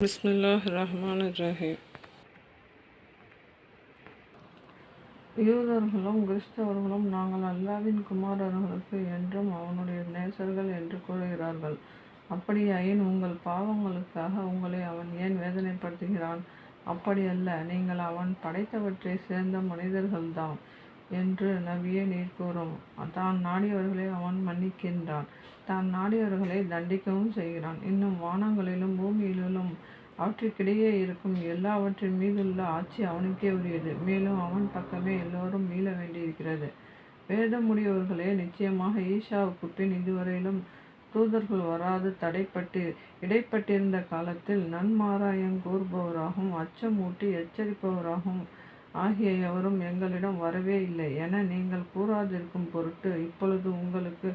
பிஸ்மில்லாஹ் ரஹ்மான் ரஹீம் யூதர்களும் கிறிஸ்தவர்களும் நாங்கள் அல்லாவின் குமாரர்களுக்கு என்றும் அவனுடைய நேசர்கள் என்று கூறுகிறார்கள். அப்படியாயின் உங்கள் பாவங்களுக்காக உங்களை அவன் ஏன் வேதனைப்படுத்துகிறான்? அப்படியல்ல நீங்கள் அவன் படைத்தவற்றை சேர்ந்த மனிதர்கள்தான் என்று நபியே நீர் கூறும். தான் நாடியவர்களை அவன் மன்னிக்கின்றான். தான் நாடியவர்களை தண்டிக்கவும் செய்கிறான். இன்னும் வானங்களிலும் பூமியிலும் அவற்றுக்கிடையே இருக்கும் எல்லாவற்றின் மீதுள்ள ஆட்சி அவனுக்கே உரியது. மேலும் அவன் பக்கமே எல்லோரும் மீள வேண்டியிருக்கிறது. வேதமுடையவர்களே நிச்சயமாக ஈஷாவுக்கு பின் இதுவரையிலும் தூதர்கள் வராது தடைப்பட்டு இடைப்பட்டிருந்த காலத்தில் நன்மாராயம் கூறுபவராகவும் அச்சமூட்டி எச்சரிப்பவராகவும் ஆகிய எவரும் எங்களிடம் வரவே இல்லை என நீங்கள் கூறாதிருக்கும் பொருட்டு இப்பொழுது உங்களுக்கு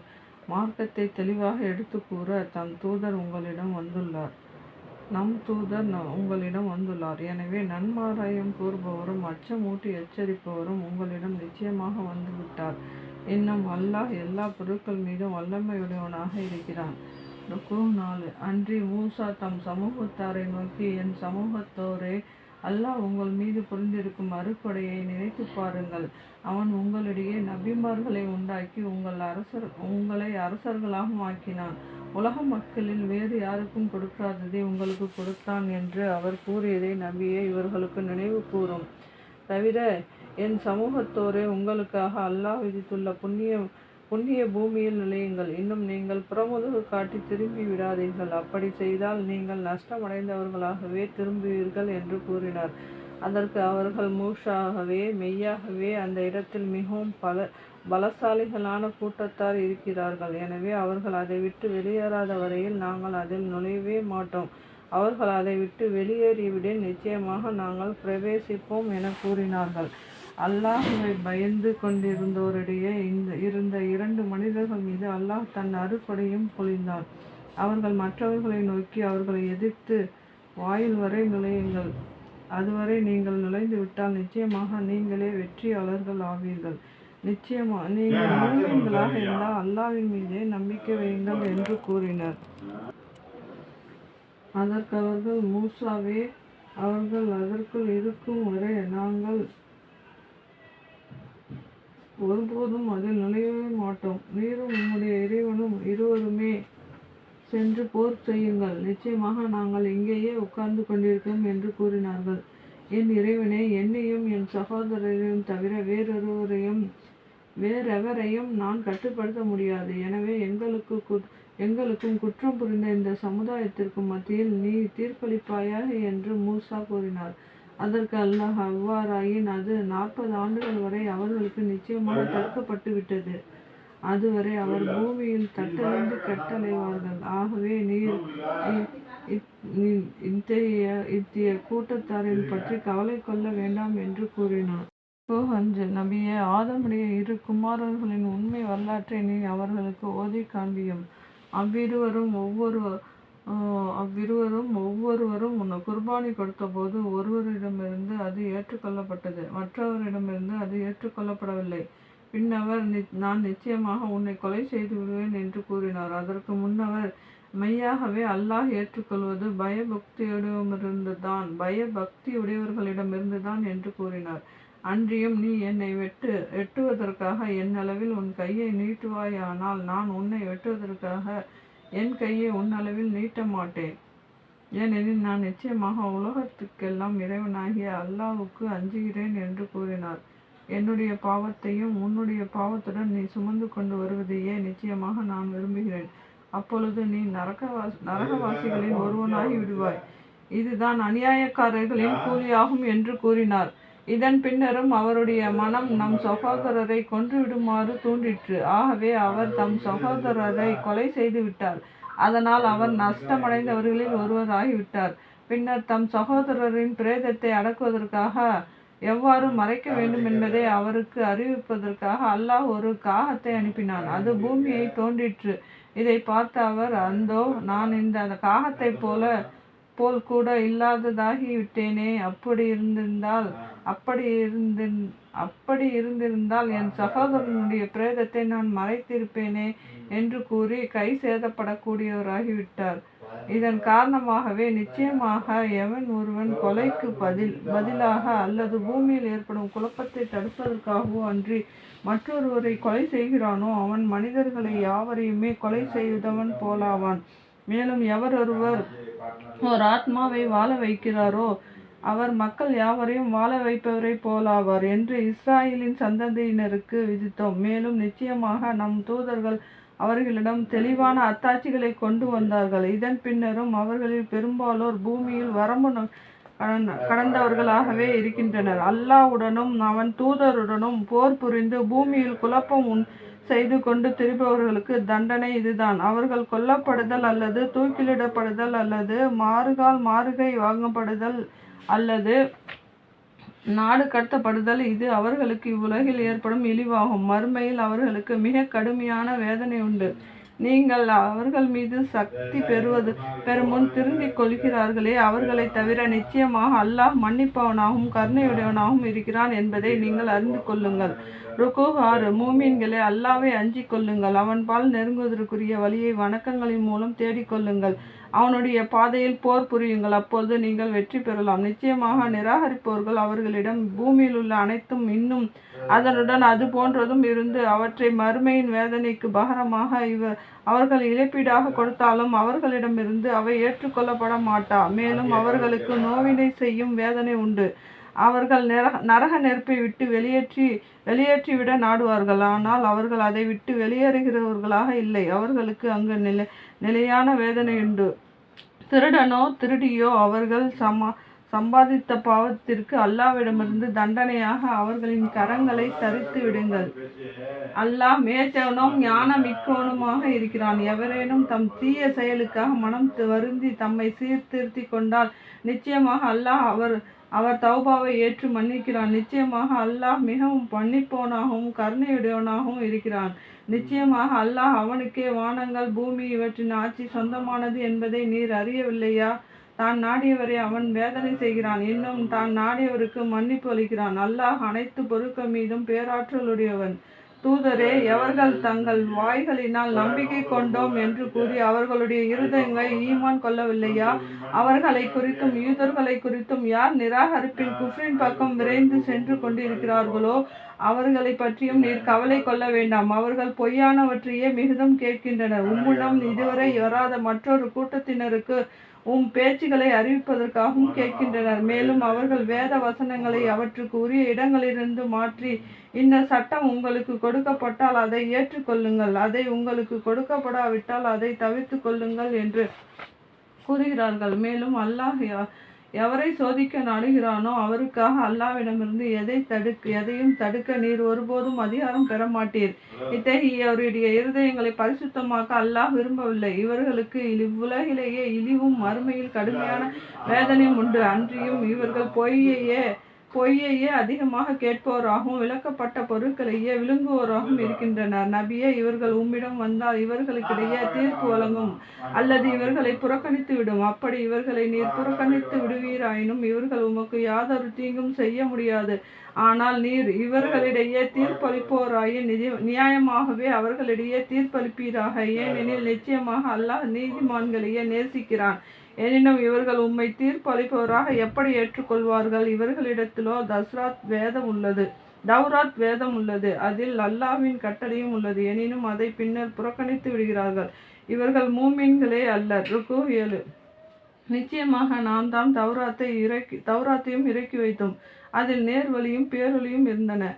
மார்க்கத்தை தெளிவாக எடுத்து கூற தம் தூதர் உங்களிடம் வந்துள்ளார். நம் தூதர் உங்களிடம் வந்துள்ளார். எனவே நன்மாராயம் கூறுபவரும் அச்சமூட்டி எச்சரிப்பவரும் உங்களிடம் நிச்சயமாக வந்துவிட்டார். இன்னும் அல்லாஹ் எல்லா பொருட்கள் மீதும் வல்லமையுடையவனாக இருக்கிறான். ருக்கு நாலு. அன்றி மூசா தம் சமூகத்தாரை நோக்கி என் சமூகத்தோரே அல்லாஹ் உங்கள் மீது புரிந்திருக்கும் அறுக்கொடையை நினைத்து பாருங்கள். அவன் உங்களிடையே நபிமார்களை உண்டாக்கி உங்கள் அரசர் உங்களை அரசர்களாகவும் ஆக்கினான் உலக மக்களில் வேறு யாருக்கும் கொடுக்காததை உங்களுக்கு கொடுத்தான் என்று அவர் கூறியதை நபியே இவர்களுக்கு நினைவு கூறும். தவிர என் சமூகத்தோரே உங்களுக்காக அல்லாஹ் விதித்துள்ள புண்ணிய புண்ணிய பூமியில் நுழையுங்கள். இன்னும் நீங்கள் புறமுதுகு காட்டி திரும்பி விடாதீர்கள். அப்படி செய்தால் நீங்கள் நஷ்டமடைந்தவர்களாகவே திரும்புவீர்கள் என்று கூறினார். அதற்கு அவர்கள் மூஷாகவே மெய்யாகவே அந்த இடத்தில் மிகவும் பல பலசாலிகளான கூட்டத்தார் இருக்கிறார்கள். எனவே அவர்கள் அதை விட்டு வெளியேறாத வரையில் நாங்கள் அதில் நுழையவே மாட்டோம். அவர்கள் அதை விட்டு வெளியேறிவிட நிச்சயமாக நாங்கள் பிரவேசிப்போம் என கூறினார்கள். அல்லாஹுவை பயந்து கொண்டிருந்தோரிடையே இந்த இருந்த இரண்டு மனிதர்கள் மீது அல்லாஹ் தன் அருக்கொடையும் பொழிந்தான். அவர்கள் மற்றவர்களை நோக்கி அவர்களை எதிர்த்து வாயில் வரை நுழையுங்கள். அதுவரை நீங்கள் நுழைந்து விட்டால் நிச்சயமாக நீங்களே வெற்றியாளர்கள் ஆவீர்கள். நிச்சயமா நீங்கள் மூமின்களாக இருந்தால் அல்லாஹ்வின் மீதே நம்பிக்கை வையுங்கள் என்று கூறினர். அதற்கு அவர்கள் மூசாவே அவர்கள் அதற்குள் இருக்கும் வரை நாங்கள் ஒருபோதும் அதில் நுழையவே மாட்டோம். நீரும் உம்முடைய இறைவனும் இருவருமே சென்று போர் செய்யுங்கள். நிச்சயமாக நாங்கள் இங்கேயே உட்கார்ந்து கொண்டிருக்கோம் என்று கூறினார்கள். என் இறைவனே என்னையும் என் சகோதரரையும் தவிர வேறொருவரையும் வேறெவரையும் நான் கட்டுப்படுத்த முடியாது. எனவே எங்களுக்கு கு- எங்களுக்கும் குற்றம் புரிந்த இந்த சமுதாயத்திற்கும் மத்தியில் நீ தீர்ப்பளிப்பாயாக என்று மூசா கூறினார். அதற்கு அல்லாஹ் அவ்வாறாயின் அது நாற்பது ஆண்டுகள் வரை அவர்களுக்கு நிச்சயமாக தடுக்கப்பட்டு விட்டது அதுவரை அவர் பூமியில் தட்டறிந்து கட்டளைவார்கள். ஆகவே நீர் இ- இத்தகைய இத்திய கூட்டத்தாரின் பற்றி கவலை கொள்ள வேண்டாம் என்று கூறினார். ஓ அஞ்சு ஆதமுடைய இரு குமாரர்களின் உண்மை வரலாற்றை நீ அவர்களுக்கு ஓதி காண்பியும். அவ்விருவரும் ஒவ்வொரு அவ்விருவரும் ஒவ்வொருவரும் உன்னை குர்பானி கொடுத்தபோது ஒருவரிடமிருந்து அது ஏற்றுக்கொள்ளப்பட்டது. மற்றவரிடமிருந்து அது ஏற்றுக்கொள்ளப்படவில்லை. பின்னவர் நான் நிச்சயமாக உன்னை கொலை செய்து விடுவேன் என்று கூறினார். அதற்கு முன்னவர் மெய்யாகவே அல்லாஹ் ஏற்றுக்கொள்வது பயபக்தியுடையமிருந்து தான் பயபக்தி உடையவர்களிடமிருந்து தான் என்று கூறினார். அன்றியும் நீ என்னை வெட்டு வெட்டுவதற்காக என் அளவில் உன் கையை நீட்டுவாயானால் நான் உன்னை வெட்டுவதற்காக என் கையை உன் அளவில் நீட்ட மாட்டேன். ஏனெனில் நான் நிச்சயமாக உலகத்துக்கெல்லாம் இறைவனாகிய அல்லாவுக்கு அஞ்சுகிறேன் என்று கூறினார். என்னுடைய பாவத்தையும் உன்னுடைய பாவத்துடன் நீ சுமந்து கொண்டு வருவதையே நிச்சயமாக நான் விரும்புகிறேன். அப்பொழுது நீ நரகவாசி நரகவாசிகளின் ஒருவனாகி விடுவாய். இதுதான் அநியாயக்காரர்களின் கூலியாகும் என்று கூறினார். இதன் பின்னரும் அவருடைய மனம் நம் சகோதரரை கொன்றுவிடுமாறு தூண்டிற்று. ஆகவே அவர் தம் சகோதரரை கொலை செய்து விட்டார் அதனால் அவர் நஷ்டமடைந்தவர்களில் ஒருவராகிவிட்டார். பின்னர் தம் சகோதரரின் பிரேதத்தை அடக்குவதற்காக எவ்வாறு மறைக்க வேண்டும் என்பதை அவருக்கு அறிவிப்பதற்காக அல்லாஹ் ஒரு காகத்தை அனுப்பினான். அது பூமியை தோன்றிற்று. இதை பார்த்த அவர் அந்தோ நான் இந்த காகத்தைப் போல போல் கூட இல்லாததாகி விட்டேனே அப்படி இருந்திருந்தால் அப்படி இருந்து அப்படி இருந்திருந்தால் என் சகோதரனுடைய பிரேதத்தை நான் மறைத்திருப்பேனே என்று கூறி கை சேதப்படக்கூடியவராகிவிட்டார். இதன் காரணமாகவே நிச்சயமாக எவன் ஒருவன் கொலைக்கு பதில் பதிலாக அல்லது பூமியில் ஏற்படும் குழப்பத்தை தடுப்பதற்காகவோ அன்றி மற்றொருவரை கொலை செய்கிறானோ அவன் மனிதர்களை யாவரையுமே கொலை செய்தவன் போலாவான். மேலும் எவரொருவர் ஒரு ஆத்மாவை வாழ வைக்கிறாரோ அவர் மக்கள் யாவரையும் வாழ வைப்பவரை போலாவார் என்று இஸ்ராயலின் சந்ததியினருக்கு விதித்தோம். மேலும் நிச்சயமாக நம் தூதர்கள் அவர்களிடம் தெளிவான அத்தாட்சிகளை கொண்டு வந்தார்கள். இதன் பின்னரும் அவர்களில் பெரும்பாலோர் பூமியில் வரம்பு கடந்தவர்களாகவே இருக்கின்றனர். அல்லாஹ்வுடனும் அவன் தூதருடனும் போர் புரிந்து பூமியில் குழப்பம் உண் செய்து கொண்டு திரிபவர்களுக்கு தண்டனை இதுதான். அவர்கள் கொல்லப்படுதல் அல்லது தூக்கிலிடப்படுதல் அல்லது மாறுகால் மாறுகை வாங்கப்படுதல் அல்லது நாடு கடத்தப்படுதல் இது அவர்களுக்கு இவ்வுலகில் ஏற்படும் இழிவாகும். மறுமையில் அவர்களுக்கு மிக கடுமையான வேதனை உண்டு. நீங்கள் அவர்கள் மீது சக்தி பெறுவது பெறும் முன் கொள்கிறார்களே. அவர்களை தவிர நிச்சயமாக அல்லாஹ் மன்னிப்பவனாகவும் கருணையுடையவனாகவும் இருக்கிறான் என்பதை நீங்கள் அறிந்து கொள்ளுங்கள். ருக்கு ஆறு. மூமீன்களே அல்லாவை அஞ்சி கொள்ளுங்கள். அவன்பால் நெருங்குவதற்குரிய வழியை வணக்கங்களின் மூலம் தேடிக்கொள்ளுங்கள் அவனுடைய பாதையில் போர் புரியுங்கள். அப்போது நீங்கள் வெற்றி பெறலாம். நிச்சயமாக நிராகரிப்பவர்கள் அவர்களிடம் பூமியில் உள்ள அனைத்தும் இன்னும் அதனுடன் அது போன்றதும் இருந்து அவற்றை மறுமையின் வேதனைக்கு பகரமாக இவர் அவர்கள் இழப்பீடாக கொடுத்தாலும் அவர்களிடமிருந்து அவை ஏற்றுக்கொள்ளப்பட மாட்டா மேலும் அவர்களுக்கு நோவினை செய்யும் வேதனை உண்டு. அவர்கள் நரக நரக நெருப்பை விட்டு வெளியேற்றி வெளியேற்றிவிட நாடுவார்கள். ஆனால் அவர்கள் அதை விட்டு வெளியேறுகிறவர்களாக இல்லை. அவர்களுக்கு அங்கு நிலை நிலையான வேதனை உண்டு. திருடனோ திருடியோ அவர்கள் சமா சம்பாதித்த பாவத்திற்கு அல்லாவிடமிருந்து தண்டனையாக அவர்களின் கரங்களை தரித்து விடுங்கள். அல்லாஹ் மேய்த்தவனும் ஞானமிக்கவனுமாக இருக்கிறான். எவரேனும் தம் தீய செயலுக்காக மனம் வருந்தி தம்மை சீர்திருத்தி கொண்டால் நிச்சயமாக அல்லாஹ் அவர் அவர் தௌபாவை ஏற்று மன்னிக்கிறான். நிச்சயமாக அல்லாஹ் மிகவும் பண்ணிப்போனாகவும் கருணையுடையவனாகவும் இருக்கிறான். நிச்சயமாக அல்லாஹ் அவனுக்கே வானங்கள் பூமி இவற்றின் ஆட்சி சொந்தமானது என்பதை நீர் அறியவில்லையா? தான் நாடியவரை அவன் வேதனை செய்கிறான். இன்னும் தான் நாடியவருக்கு மன்னிப்பு அளிக்கிறான். அல்லாஹ் அனைத்து பொருட்கள் மீதும் பேராற்றலுடையவன். தூதரே எவர்கள் தங்கள் வாய்களினால் நம்பிக்கை கொண்டோம் என்று கூறி அவர்களுடைய இருதயங்களை ஈமான் கொள்ளவில்லையா? அவர்களை குறித்தும் யூதர்களை குறித்தும் யார் நிராகரிப்பின் குஃப்ரின் பக்கம் விரைந்து சென்று கொண்டிருக்கிறார்களோ அவர்களை பற்றியும் நீர் கவலை கொள்ள வேண்டாம். அவர்கள் பொய்யானவற்றையே மிகுதும் கேட்கின்றனர். உம்முடம் இதுவரை வராத மற்றொரு கூட்டத்தினருக்கு உம் பேச்சுகளை அறிவிப்பதற்காகவும் கேட்கின்றனர். மேலும் அவர்கள் வேத வசனங்களை அவற்றுக்கு உரிய இடங்களிலிருந்து மாற்றி இந்த சட்டம் உங்களுக்கு கொடுக்கப்பட்டால் அதை ஏற்றுக்கொள்ளுங்கள். அதை உங்களுக்கு கொடுக்கப்படாவிட்டால் அதை தவிர்த்து கொள்ளுங்கள் என்று கூறுகிறார்கள். மேலும் அல்லாஹ் எவரை சோதிக்க நாடுகிறானோ அவருக்காக அல்லாவிடமிருந்து எதை தடுக்க எதையும் தடுக்க நீர் ஒருபோதும் அதிகாரம் பெற மாட்டீர் இத்தகையவருடைய இருதயங்களை பரிசுத்தமாக்க அல்லாஹ் விரும்பவில்லை. இவர்களுக்கு இவ்வுலகிலேயே இழிவும் மறுமையில் கடுமையான வேதனையும் உண்டு. அன்றியும் இவர்கள் பொய்யையே பொய்யையே அதிகமாக கேட்பவராகவும் விளக்கப்பட்ட பொருட்களையே விழுங்குவோராகவும் இருக்கின்றனர். நபியே இவர்கள் உம்மிடம் வந்தால் இவர்களுக்கிடையே தீர்ப்பு வழங்கும். அல்லது இவர்களை புறக்கணித்து விடும் அப்படி இவர்களை நீர் புறக்கணித்து விடுவீராயினும் இவர்கள் உமக்கு யாதொரு தீங்கும் செய்ய முடியாது. ஆனால் நீர் இவர்களிடையே தீர்ப்பளிப்போராயின் நிதி- நியாயமாகவே அவர்களிடையே தீர்ப்பளிப்பீராக. ஏனெனில் நிச்சயமாக அல்லாஹ் நீதிமான்களையே நேசிக்கிறான். எனினும் இவர்கள் உம்மை தீர்ப்பளிப்பவராக எப்படி ஏற்றுக்கொள்வார்கள்? இவர்களிடத்திலோ தஸ்ராத் வேதம் உள்ளது. தௌராத் வேதம் உள்ளது. அதில் அல்லாஹ்வின் கட்டளையும் உள்ளது. எனினும் அதை பின்னர் புறக்கணித்து விடுகிறார்கள். இவர்கள் மூமின்களே அல்ல. ருக்கு ஏழு. நிச்சயமாக நாம் தான் தௌராத்தை இறக்கி தௌராத்தையும் இறக்கி வைத்தோம். அதில் நேர்வழியும் பேரொழியும் இருந்தன.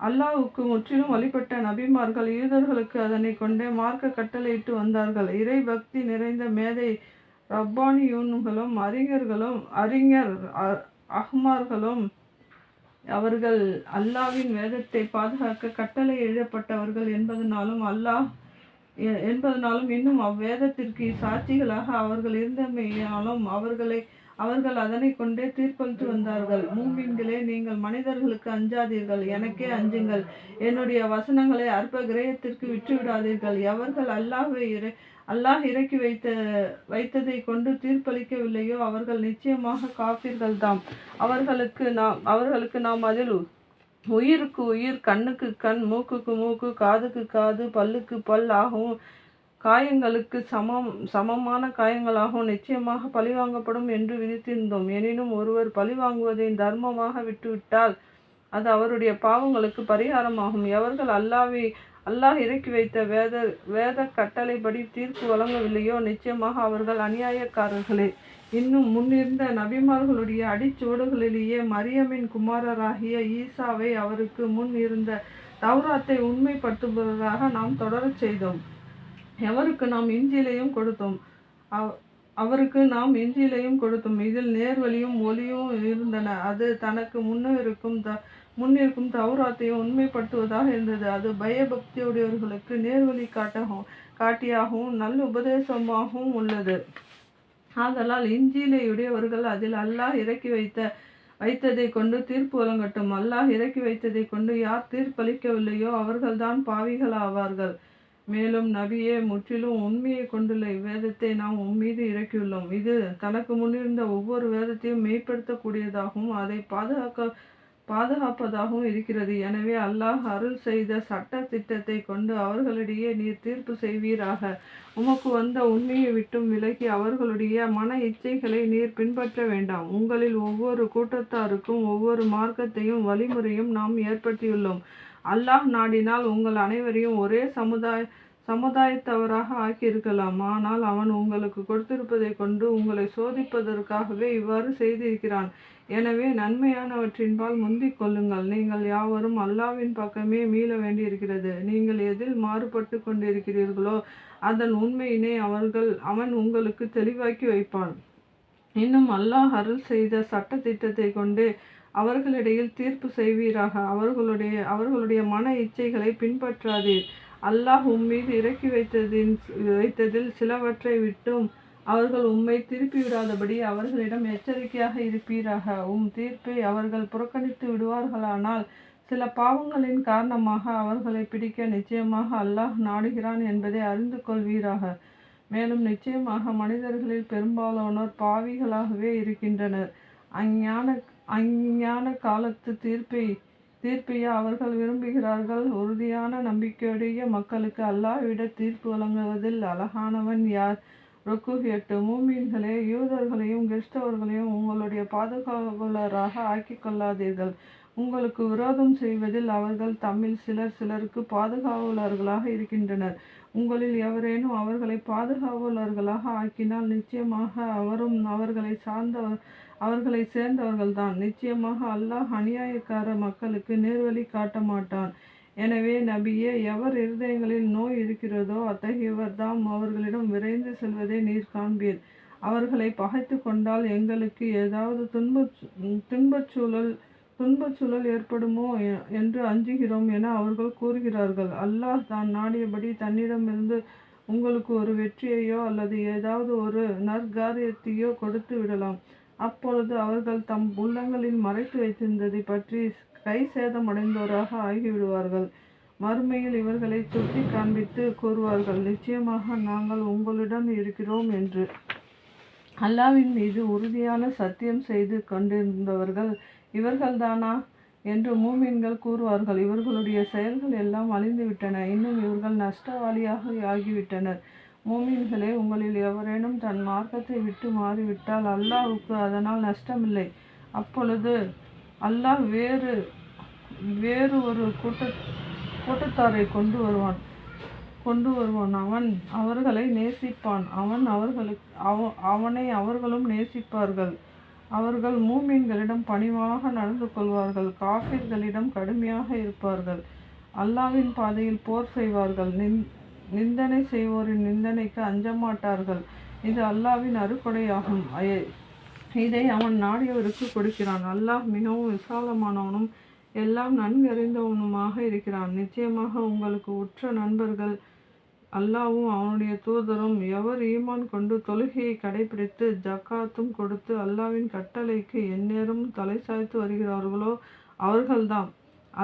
அல்லாவுக்கு முற்றிலும் வழிபட்ட நபிமார்கள் யூதர்களுக்கு அதனை கொண்டே மார்க்க கட்டளையிட்டு வந்தார்கள். இறை பக்தி நிறைந்த மேதை ரப்பானியூன்களும் அறிஞர்களும் அறிஞர் அஹ்மார்களும் அவர்கள் அல்லாவின் வேதத்தை பாதுகாக்க கட்டளை எழுதப்பட்டவர்கள் என்பதனாலும் அல்லாஹ் என்பதனாலும் இன்னும் அவ்வேதத்திற்கு சாட்சிகளாக அவர்கள் இருந்தமையாலும் அவர்களை அவர்கள் அதனை கொண்டே தீர்ப்பளித்து வந்தார்கள். மூமின்களே நீங்கள் மனிதர்களுக்கு அஞ்சாதீர்கள். எனக்கே அஞ்சுங்கள். என்னுடைய வசனங்களை அற்ப கிரயத்திற்கு விட்டுவிடாதீர்கள். எவர்கள் அல்லாஹை இறை அல்லாஹ் இறக்கி வைத்த வைத்ததை கொண்டு தீர்ப்பளிக்கவில்லையோ? அவர்கள் நிச்சயமாக காப்பீர்கள் தாம் அவர்களுக்கு நாம் அவர்களுக்கு நாம் அதில் உயிருக்கு உயிர் கண்ணுக்கு கண் மூக்குக்கு மூக்கு காதுக்கு காது பல்லுக்கு பல் ஆகவும் காயங்களுக்கு சமம் சமமான காயங்களாகவும் நிச்சயமாக பழிவாங்கப்படும் என்று விதித்திருந்தோம். எனினும் ஒருவர் பழிவாங்குவதை தர்மமாக விட்டுவிட்டால் அது அவருடைய பாவங்களுக்கு பரிகாரமாகும். எவர்கள் அல்லாவை அல்லாஹ் இறக்கி வைத்த வேத வேத கட்டளைப்படி தீர்ப்பு வழங்கவில்லையோ? நிச்சயமாக அவர்கள் அநியாயக்காரர்களே. இன்னும் முன்னிருந்த நபிமார்களுடைய அடிச்சுவடுகளிலேயே மரியமின் குமாரராகிய ஈசாவை அவருக்கு முன் இருந்த தௌராத்தை உண்மைப்படுத்துவதாக நாம் தொடரச் செய்தோம். எவருக்கு நாம் இஞ்சிலையும் கொடுத்தோம்? அவருக்கு நாம் இஞ்சிலையும் கொடுத்தோம். இதில் நேர்வழியும் ஒளியும் இருந்தன. அது தனக்கு முன்னிருக்கும் த முன்னிருக்கும் தௌராத்தையும் உண்மைப்படுத்துவதாக இருந்தது. அது பயபக்தியுடையவர்களுக்கு நேர்வழி காட்டவும் காட்டியாகவும் நல்ல உபதேசமாகவும் உள்ளது. ஆதலால் இஞ்சிலையுடையவர்கள் அதில் அல்லாஹ் இறக்கி வைத்த வைத்ததை கொண்டு தீர்ப்பு வழங்கட்டும். அல்லாஹ் இறக்கி வைத்ததை கொண்டு யார் தீர்ப்பளிக்கவில்லையோ அவர்கள்தான் பாவிகளாவார்கள். மேலும் நபியே முற்றிலும் உண்மையை கொண்டுள்ள இவ்வேதத்தை நாம் உம்மீது இறக்கியுள்ளோம். இது தனக்கு முன்னிருந்த ஒவ்வொரு வேதத்தையும் மேம்படுத்தக்கூடியதாகவும் அதை பாதுகாக்க பாதுகாப்பதாகவும் இருக்கிறது. எனவே அல்லாஹ் அருள் செய்த சட்ட திட்டத்தை கொண்டு அவர்களிடையே நீர் தீர்ப்பு செய்வீராக. உமக்கு வந்த உண்மையை விட்டும் விலகி அவர்களுடைய மன இச்சைகளை நீர் பின்பற்ற வேண்டாம். உங்களில் ஒவ்வொரு கூட்டத்தாருக்கும் ஒவ்வொரு மார்க்கத்தையும் வழிமுறையும் நாம் ஏற்படுத்தியுள்ளோம். அல்லாஹ் நாடினால் உங்கள் அனைவரையும் ஒரே சமுதாய சமுதாயத்தவராக ஆக்கியிருக்கலாம். ஆனால் அவன் உங்களுக்கு கொடுத்திருப்பதை கொண்டு உங்களை சோதிப்பதற்காகவே இவ்வாறு செய்திருக்கிறான். எனவே நன்மையானவற்றின்பால் முந்திக் கொள்ளுங்கள். நீங்கள் யாவரும் அல்லாவின் பக்கமே மீள வேண்டியிருக்கிறது. நீங்கள் எதில் மாறுபட்டு கொண்டிருக்கிறீர்களோ அதன் உண்மையினை அவர்கள் அவன் உங்களுக்கு தெளிவாக்கி வைப்பான். இன்னும் அல்லாஹ் அருள் செய்த சட்ட திட்டத்தை கொண்டு அவர்களிடையில் தீர்ப்பு செய்வீராக. அவர்களுடைய அவர்களுடைய மன இச்சைகளை பின்பற்றாதீர். அல்லாஹ் உம்மீது இறக்கி வைத்ததின் வைத்ததில் சிலவற்றை விட்டும் அவர்கள் உம்மை திருப்பி விடாதபடி அவர்களிடம் எச்சரிக்கையாக இருப்பீராக. உம் தீர்ப்பை அவர்கள் புறக்கணித்து விடுவார்களானால் சில பாவங்களின் காரணமாக அவர்களை பிடிக்க நிச்சயமாக அல்லாஹ் நாடுகிறான் என்பதை அறிந்து கொள்வீராக. மேலும் நிச்சயமாக மனிதர்களில் பெரும்பாலானோர் பாவிகளாகவே இருக்கின்றனர். அஞ்ஞான அஞ்ஞான காலத்து தீர்ப்பை தீர்ப்பையா அவர்கள் விரும்புகிறார்கள்? உறுதியான நம்பிக்கையுடைய மக்களுக்கு அல்லாஹ்விட தீர்ப்பு வழங்குவதில் அழகானவன் யார்? ருக்கு எட்டு மூமீன்களே யூதர்களையும் கிறிஸ்தவர்களையும் உங்களுடைய பாதுகாவலராக ஆக்கிக் கொள்ளாதீர்கள் உங்களுக்கு விரோதம் செய்வதில் அவர்கள் தம்மில் சிலர் சிலருக்கு பாதுகாவலர்களாக இருக்கின்றனர். உங்களில் எவரேனும் அவர்களை பாதுகாவலர்களாக ஆக்கினால் நிச்சயமாக அவரும் அவர்களை சார்ந்த அவர்களை சேர்ந்தவர்கள்தான். நிச்சயமாக அல்லாஹ் அநியாயக்கார மக்களுக்கு நேர்வழி காட்ட மாட்டான் எனவே நபியே எவர் இருதயங்களில் நோய் இருக்கிறதோ அத்தகையவர் தாம் அவர்களிடம் விரைந்து செல்வதை நீர் காண்பீர். அவர்களை பகைத்து கொண்டால் எங்களுக்கு ஏதாவது துன்ப துன்பச் சூழல் துன்பச் சூழல் ஏற்படுமோ என்று அஞ்சுகிறோம் என அவர்கள் கூறுகிறார்கள். அல்லாஹ் தான் நாடியபடி தன்னிடமிருந்து உங்களுக்கு ஒரு வெற்றியையோ அல்லது ஏதாவது ஒரு நற்காரியத்தையோ கொடுத்து விடலாம். அப்பொழுது அவர்கள் தம் உள்ளங்களில் மறைத்து வைத்திருந்ததை பற்றி கை சேதமடைந்தோராக ஆகிவிடுவார்கள். மறுமையில் இவர்களை சுட்டி காண்பித்து கூறுவார்கள் நிச்சயமாக நாங்கள் உங்களிடம் இருக்கிறோம் என்று. அல்லாவின் மீது உறுதியான சத்தியம் செய்து கொண்டிருந்தவர்கள் இவர்கள்தானா? என்று மூமின்கள் கூறுவார்கள் இவர்களுடைய செயல்கள் எல்லாம் அழிந்துவிட்டன இன்னும் இவர்கள் நஷ்டவாளியாக ஆகிவிட்டனர். மூமின்களே உங்களில் எவரேனும் தன் மார்க்கத்தை விட்டு மாறிவிட்டால் அல்லாஹுக்கு அதனால் நஷ்டமில்லை. அப்பொழுது அல்லாஹ் வேறு வேறு ஒரு கூட்ட கூட்டத்தாரை கொண்டு வருவான் கொண்டு வருவான். அவன் அவர்களை நேசிப்பான். அவன் அவர்களுக்கு அவ அவனை அவர்களும் நேசிப்பார்கள். அவர்கள் மூமீன்களிடம் பணிவாக நடந்து கொள்வார்கள். காஃபிர்களிடம் கடுமையாக இருப்பார்கள். அல்லாவின் பாதையில் போர் செய்வார்கள். நின் நிந்தனை செய்வோரின் நிந்தனைக்கு அஞ்சமாட்டார்கள். இது அல்லாவின் அறுக்கொடையாகும் இதை அவன் நாடியவருக்கு கொடுக்கிறான். அல்லாஹ் மிகவும் விசாலமானவனும் எல்லாம் நன்கறிந்தவனுமாக இருக்கிறான். நிச்சயமாக உங்களுக்கு உற்ற நண்பர்கள் அல்லாவும் அவனுடைய தூதரும் எவர் ஈமான் கொண்டு தொழுகையை கடைபிடித்து ஜக்காத்தும் கொடுத்து அல்லாவின் கட்டளைக்கு எந்நேரமும் தலை சாய்த்து வருகிறார்களோ அவர்கள்தான்.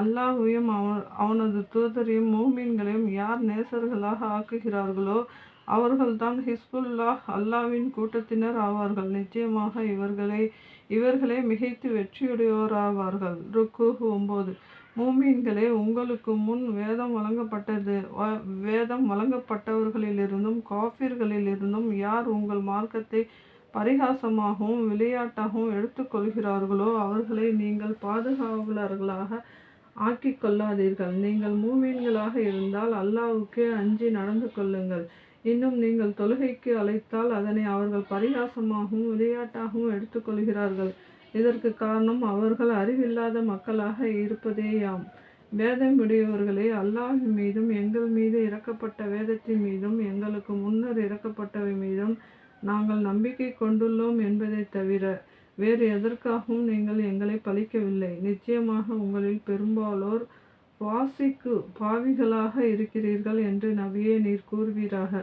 அல்லாஹையும் அவன் அவனது தூதரையும் மூமீன்களையும் யார் நேசர்களாக ஆக்குகிறார்களோ அவர்கள்தான் ஹிஸ்புல்லாஹ் அல்லாவின் கூட்டத்தினர் ஆவார்கள். நிச்சயமாக இவர்களை இவர்களே மிகைத்து வெற்றியுடையோராவார்கள். ருக்கு ஒம்பது. மூமீன்களே உங்களுக்கு முன் வேதம் வழங்கப்பட்டது. வேதம் வழங்கப்பட்டவர்களிலிருந்தும் காஃபிர்களிலிருந்தும் யார் உங்கள் மார்க்கத்தை பரிகாசமாகவும் விளையாட்டாகவும் எடுத்துக்கொள்கிறார்களோ அவர்களை நீங்கள் பாதுகாவலர்களாக ஆக்கி கொள்ளாதீர்கள் நீங்கள் மூமீன்களாக இருந்தால் அல்லாவுக்கே அஞ்சி நடந்து கொள்ளுங்கள். இன்னும் நீங்கள் தொழுகைக்கு அழைத்தால் அதனை அவர்கள் பரிகாசமாகவும் விளையாட்டாகவும் எடுத்துக்கொள்கிறார்கள். இதற்கு காரணம் அவர்கள் அறிவில்லாத மக்களாக இருப்பதேயாம். வேதம் உடையவர்களே அல்லாஹின் மீதும் எங்கள் மீது இறக்கப்பட்ட வேதத்தின் மீதும் எங்களுக்கு முன்னர் இறக்கப்பட்டவை மீதும் நாங்கள் நம்பிக்கை கொண்டுள்ளோம் என்பதை தவிர வேறு எதற்காகவும் நீங்கள் எங்களை பழிக்கவில்லை. நிச்சயமாக உங்களில் பெரும்பாலோர் வாசிக்கு பாவிகளாக இருக்கிறீர்கள் என்று நபியே நீர் கூறுவீராக.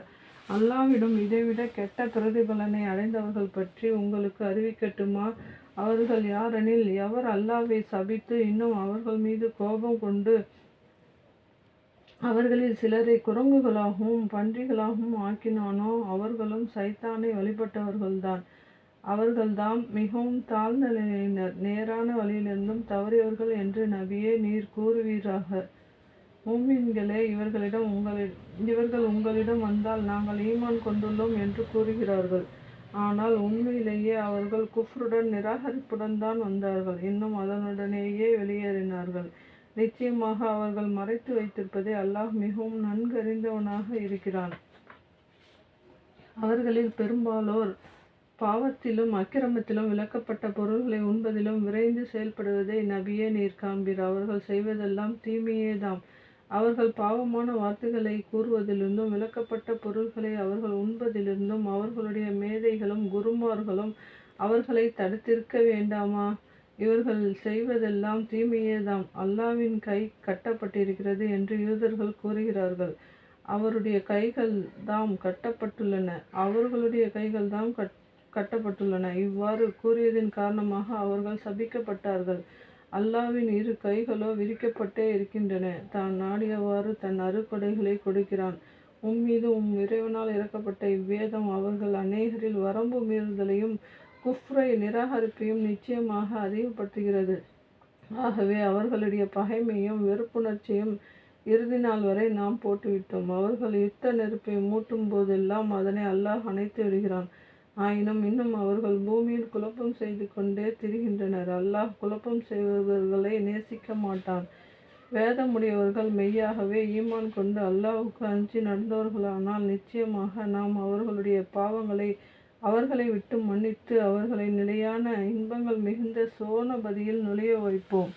அல்லாவிடம் இதைவிட கெட்ட பிரதிபலனை அடைந்தவர்கள் பற்றி உங்களுக்கு அறிவிக்கட்டுமா அவர்கள் யாரெனில் எவர் அல்லாவை சபித்து இன்னும் அவர்கள் மீது கோபம் கொண்டு அவர்களில் சிலரை குரங்குகளாகவும் பன்றிகளாகவும் ஆக்கினானோ அவர்களும் சைத்தானை வழிபட்டவர்கள்தான். அவர்கள்தாம் மிகவும் தாழ்ந்த நிலையினர். நேரான வழியிலிருந்தும் தவறியவர்கள் என்று நபியே நீர் கூறுவீராக. மூமின்களே இவர்களிடம் உங்களிடம் இவர்கள் உங்களிடம் வந்தால் நாங்கள் ஈமான் கொண்டுள்ளோம் என்று கூறுகிறார்கள். ஆனால் உண்மையிலேயே அவர்கள் குஃப்ருடன் நிராகரிப்புடன் தான் வந்தார்கள். இன்னும் அதனுடனேயே வெளியேறினார்கள். நிச்சயமாக அவர்கள் மறைத்து வைத்திருப்பதை அல்லாஹ் மிகவும் நன்கறிந்தவனாக இருக்கிறான். அவர்களில் பெரும்பாலோர் பாவத்திலும் அக்கிரமத்திலும் விளக்கப்பட்ட பொருள்களை உண்பதிலும் விரைந்து செயல்படுவதை நபியே நீர் காண்பீர். அவர்கள் செய்வதெல்லாம் தீமையேதாம். அவர்கள் பாவமான வார்த்தைகளை கூறுவதிலிருந்தும் விளக்கப்பட்ட பொருள்களை அவர்கள் உண்பதிலிருந்தும் அவர்களுடைய மேதைகளும் குருமார்களும் அவர்களை தடுத்திருக்க வேண்டாமா? இவர்கள் செய்வதெல்லாம் தீமையேதாம். அல்லாவின் கை கட்டப்பட்டிருக்கிறது என்று யூதர்கள் கூறுகிறார்கள். அவருடைய கைகள் தாம் கட்டப்பட்டுள்ளன. அவர்களுடைய கைகள் தாம் கட் கட்டப்பட்டுள்ளன. இவ்வாறு கூறியதின் காரணமாக அவர்கள் சபிக்கப்பட்டார்கள். அல்லாவின் இரு கைகளோ விரிக்கப்பட்டே இருக்கின்றன. தான் நாடியவாறு தன் அருக்கொடைகளை கொடுக்கிறான். உம் மீது உம் இறைவனால் இறக்கப்பட்ட இவ்வேதம் அவர்கள் அநேகரில் வரம்பு மீறுதலையும் குஃப்ரை நிராகரிப்பையும் நிச்சயமாக அதிகப்படுத்துகிறது. ஆகவே அவர்களுடைய பகைமையும் வெறுப்புணர்ச்சியும் இறுதி நாள் வரை நாம் போட்டுவிட்டோம். அவர்கள் யுத்த நெருப்பை மூட்டும் போதெல்லாம் அதனை அல்லாஹ் அணைத்து விடுகிறான். ஆயினும் இன்னும் அவர்கள் பூமியில் குழப்பம் செய்து கொண்டே திரிகின்றனர். அல்லாஹ் குழப்பம் செய்பவர்களை நேசிக்க மாட்டான். வேதமுடையவர்கள் மெய்யாகவே ஈமான் கொண்டு அல்லாஹுக்கு அஞ்சி நடந்தவர்களானால் நிச்சயமாக நாம் அவர்களுடைய பாவங்களை அவர்களை விட்டு மன்னித்து அவர்களை நிலையான இன்பங்கள் மிகுந்த சோனபதியில் நுழைய வைப்போம்.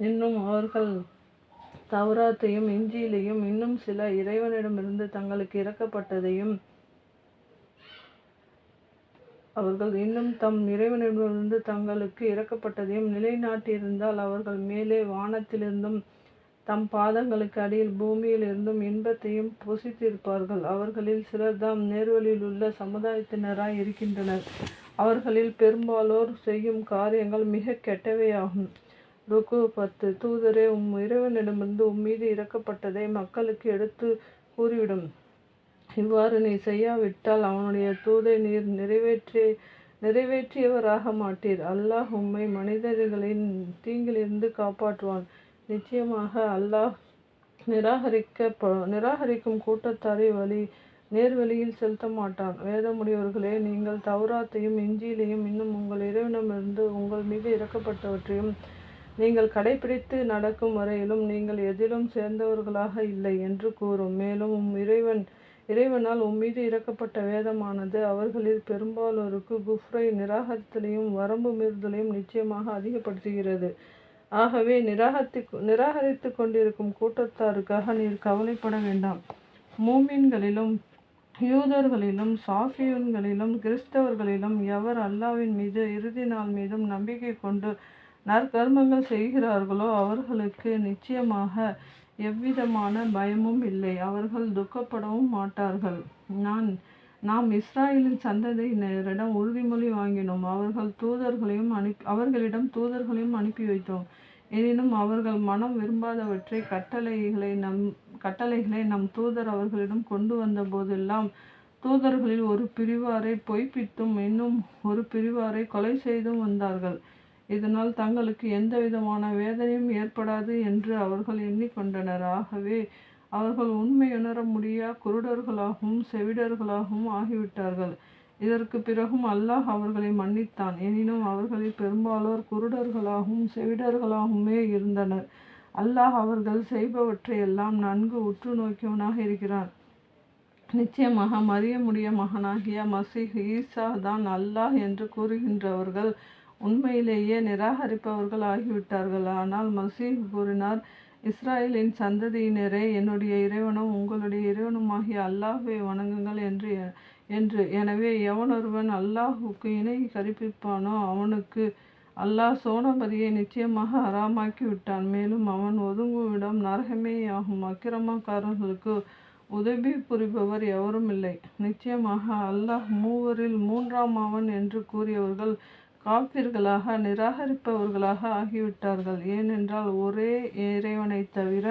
இன்னும் அவர்கள் தௌராத்தையும் இஞ்சியிலையும் இன்னும் சில இறைவனிடமிருந்து தங்களுக்கு இறக்கப்பட்டதையும் அவர்கள் இன்னும் தம் இறைவனிடமிருந்து தங்களுக்கு இறக்கப்பட்டதையும் நிலைநாட்டியிருந்தால் அவர்கள் மேலே வானத்திலிருந்தும் தம் பாதங்களுக்கு அடியில் பூமியில் இருந்தும் இன்பத்தையும் புசித்திருப்பார்கள். அவர்களில் சிலர் தாம் நேர்வழியில் உள்ள சமுதாயத்தினராய் இருக்கின்றனர். அவர்களில் பெரும்பாலோர் செய்யும் காரியங்கள் மிக கெட்டவையாகும். ருக்கு பத்து தூதரே உம் இறைவனிடமிருந்து உம்மீது இறக்கப்பட்டதை மக்களுக்கு எடுத்து கூறிவிடும். இவ்வாறு நீ செய்யாவிட்டால் அவனுடைய தூதை நீர் நிறைவேற்றி நிறைவேற்றியவராக மாட்டீர். அல்லாஹ் உம்மை மனிதர்களின் தீங்கிலிருந்து காப்பாற்றுவான். நிச்சயமாக அல்லாஹ் நிராகரிக்க நிராகரிக்கும் கூட்டத்தாரை வழி நேர்வழியில் செலுத்த மாட்டான். வேதமுடையவர்களே நீங்கள் தௌராத்தையும் இஞ்சியிலையும் இன்னும் உங்கள் இறைவனிடமிருந்து உங்கள் மீது இறக்கப்பட்டவற்றையும் நீங்கள் கடைபிடித்து நடக்கும் வரையிலும் நீங்கள் எதிலும் சேர்ந்தவர்களாக இல்லை என்று கூறும். மேலும் உம் இறைவன் இறைவனால் உம்மீது இறக்கப்பட்ட வேதமானது அவர்களில் பெரும்பாலோருக்கு குஃப்ரை நிராகரித்தலையும் வரம்பு மீறுதலையும் நிச்சயமாக அதிகப்படுத்துகிறது. ஆகவே நிராகரித்து நிராகரித்து கொண்டிருக்கும் கூட்டத்தாருக்காக நீர் கவலைப்பட வேண்டாம். மூமின்களிலும் யூதர்களிலும் சாஃபியூன்களிலும் கிறிஸ்தவர்களிலும் எவர் அல்லாவின் மீது இறுதி நாள் மீதும் நம்பிக்கை கொண்டு நற்கர்மங்கள் செய்கிறார்களோ அவர்களுக்கு நிச்சயமாக எவ்விதமான பயமும் இல்லை. அவர்கள் துக்கப்படவும் மாட்டார்கள். நான் நாம் இஸ்ராயலின் சந்ததியினரிடம் உறுதிமொழி வாங்கினோம். அவர்கள் தூதர்களையும் அனுப்பி அவர்களிடம் தூதர்களையும் அனுப்பி வைத்தோம். எனினும் அவர்கள் மனம் விரும்பாதவற்றை கட்டளைகளை நம் கட்டளைகளை நம் தூதர் அவர்களிடம் கொண்டு வந்த போதெல்லாம் தூதர்களில் ஒரு பிரிவாரை பொய்ப்பித்தும் இன்னும் ஒரு பிரிவாரை கொலை செய்தும் வந்தார்கள். இதனால் தங்களுக்கு எந்த விதமான வேதனையும் ஏற்படாது என்று அவர்கள் எண்ணிக்கொண்டனர். ஆகவே அவர்கள் உண்மையுணர முடியா குருடர்களாகவும் செவிடர்களாகவும் ஆகிவிட்டார்கள். இதற்கு பிறகும் அல்லாஹ் அவர்களை மன்னித்தான். எனினும் அவர்களில் பெரும்பாலோர் குருடர்களாகவும் செவிடர்களாகவுமே இருந்தனர். அல்லாஹ் அவர்கள் செய்பவற்றை எல்லாம் நன்கு உற்று நோக்கியவனாக இருக்கிறான். நிச்சயமாக மரியமுடைய மகனாகிய மசீஹ் ஈசா தான் அல்லாஹ் என்று கூறுகின்றவர்கள். உண்மையிலேயே நிராகரிப்பவர்கள் ஆகிவிட்டார்கள் ஆனால் மசீஹ் கூறினார் இஸ்ராயலின் சந்ததியினரே என்னுடைய இறைவனும் உங்களுடைய இறைவனுமாகிய அல்லாஹுவை வணங்குங்கள் என்று என்று. எனவே எவனொருவன் அல்லாஹுக்கு இணை கற்பிப்பானோ அவனுக்கு அல்லாஹ் சோனபதியை நிச்சயமாக அறாமாக்கி விட்டான் மேலும் அவன் ஒதுங்குவிடம் நரகமேயாகும் அக்கிரமக்காரர்களுக்கு உதவி புரிபவர் எவரும் இல்லை. நிச்சயமாக அல்லாஹ் மூவரில் மூன்றாம் அவன் என்று கூறியவர்கள் காப்பிர்களாக நிராகரிப்பவர்களாக ஆகிவிட்டார்கள். ஏனென்றால் ஒரே இறைவனை தவிர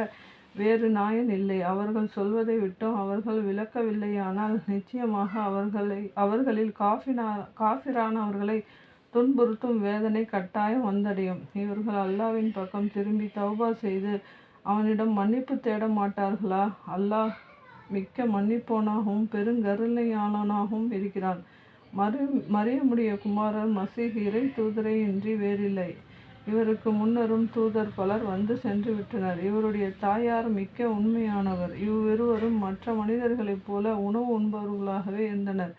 வேறு நாயன் இல்லை. அவர்கள் சொல்வதை விட்டும் அவர்கள் விளக்கவில்லையானால் நிச்சயமாக அவர்களை அவர்களில் காஃபினா காஃபிரானவர்களை துன்புறுத்தும் வேதனை கட்டாயம் வந்தடையும். இவர்கள் அல்லாவின் பக்கம் திரும்பி தௌபா செய்து அவனிடம் மன்னிப்பு தேட மாட்டார்களா? அல்லாஹ் மிக்க மன்னிப்போனாகவும் பெருங்கருணையாளனாகவும் இருக்கிறான். மறு மறியமுடைய குமாரர் மசீஹ் இறை தூதரை இன்றி வேறில்லை. இவருக்கு முன்னரும் தூதர் பலர் வந்து சென்று விட்டனர். இவருடைய தாயார் மிக்க உண்மையானவர். இவ்விருவரும் மற்ற மனிதர்களைப் போல உணவு உண்பவர்களாகவே இருந்தனர்.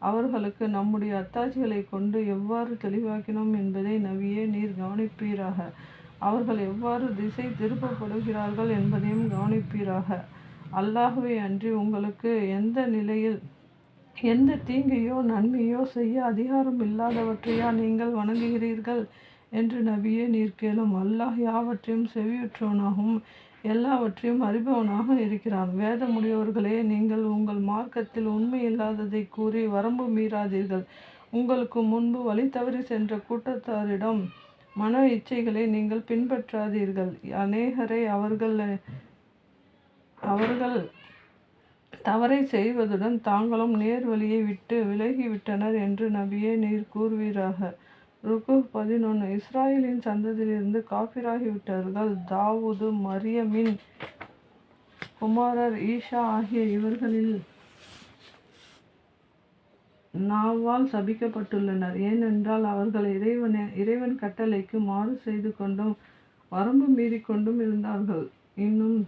அவர்களுக்கு நம்முடைய அத்தாட்சிகளை கொண்டு எவ்வாறு தெளிவாக்கினோம் என்பதை நவியே நீர் கவனிப்பீராக. அவர்கள் எவ்வாறு திசை திருப்பப்படுகிறார்கள் என்பதையும் கவனிப்பீராக. அல்லாஹுவை அன்றி உங்களுக்கு எந்த நிலையில் எந்த தீங்கையோ நன்மையோ செய்ய அதிகாரம் இல்லாதவற்றையா நீங்கள் வணங்குகிறீர்கள்? என்று நபியே நீர் கேளும் அல்லாஹ் யாவற்றையும் செவியுற்றவனாகவும் எல்லாவற்றையும் அறிபவனாக இருக்கிறான். வேதமுடையவர்களே நீங்கள் உங்கள் மார்க்கத்தில் உண்மை இல்லாததை கூறி வரம்பு மீறாதீர்கள். உங்களுக்கு முன்பு வழி தவறி சென்ற கூட்டத்தாரிடம் மன இச்சைகளை நீங்கள் பின்பற்றாதீர்கள். அநேகரை அவர்கள் அவர்கள் தவறை செய்வதுடன் தாங்களும் நேர் வழியை விட்டு விலகிவிட்டனர் என்று நபியே நீர் கூறுவீராக. ருக்கு பதினொன்று இஸ்ராயலின் சந்ததியிலிருந்து காபிராகிவிட்டார்கள் தாவூது மரியமின் குமாரர் ஈஷா ஆகிய இவர்களில் நாவால் சபிக்கப்பட்டுள்ளனர். ஏனென்றால் அவர்கள் இறைவனே இறைவன் கட்டளைக்கு மாறு செய்து கொண்டும் வரம்பு மீறி கொண்டும் இருந்தார்கள். இன்னும்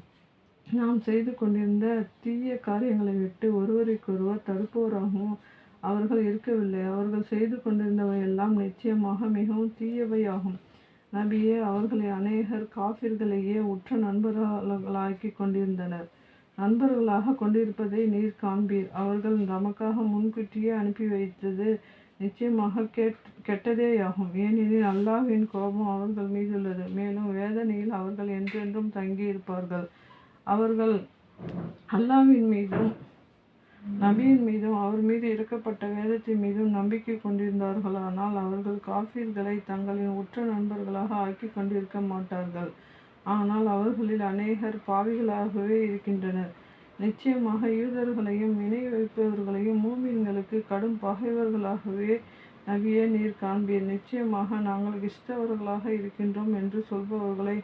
நாம் செய்து கொண்டிருந்த தீய காரியங்களை விட்டு ஒருவருக்கொருவர் தடுப்போராகவும் அவர்கள் இருக்கவில்லை. அவர்கள் செய்து கொண்டிருந்தவை எல்லாம் நிச்சயமாக மிகவும் தீயவையாகும் நபியே அவர்களை அநேகர் காஃபிர்களையே உற்ற நண்பர்களாக்கி கொண்டிருந்தனர். நண்பர்களாக கொண்டிருப்பதை நீர் காண்பீர். அவர்கள் நமக்காக முன்கூட்டியே அனுப்பி வைத்தது நிச்சயமாக கேட் கெட்டதேயாகும். ஏனெனில் அல்லாஹின் கோபம் அவர்கள் மீதுள்ளது. மேலும் வேதனையில் அவர்கள் என்றென்றும் தங்கியிருப்பார்கள். அவர்கள் அல்லாவின் மீதும் நபியின் மீதும் அவர் மீது இறக்கப்பட்ட வேதத்தின் மீதும் நம்பிக்கை கொண்டிருந்தார்களானால் அவர்கள் காஃபீர்களை தங்களின் உற்ற நண்பர்களாக ஆக்கி கொண்டிருக்க மாட்டார்கள். ஆனால் அவர்களில் அநேகர் பாவிகளாகவே இருக்கின்றனர். நிச்சயமாக யூதர்களையும் இணை வைப்பவர்களையும் மூமின்களுக்கு கடும் பகைவர்களாகவே நபியே நீர் காண்பீர். நிச்சயமாக நாங்கள் கிறிஸ்தவர்களாக இருக்கின்றோம் என்று சொல்பவர்களை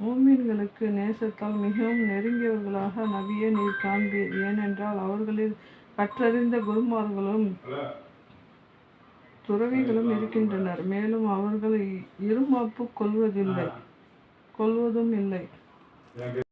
மூமின்களுக்கு நேசத்தால் மிகவும் நெருங்கியவர்களாக நபியே நீர் காண்பீர். ஏனென்றால் அவர்களில் கற்றறிந்த குருமார்களும் துறவிகளும் இருக்கின்றனர். மேலும் அவர்களை இருமாப்பு கொள்வதில்லை. கொள்வதும் இல்லை.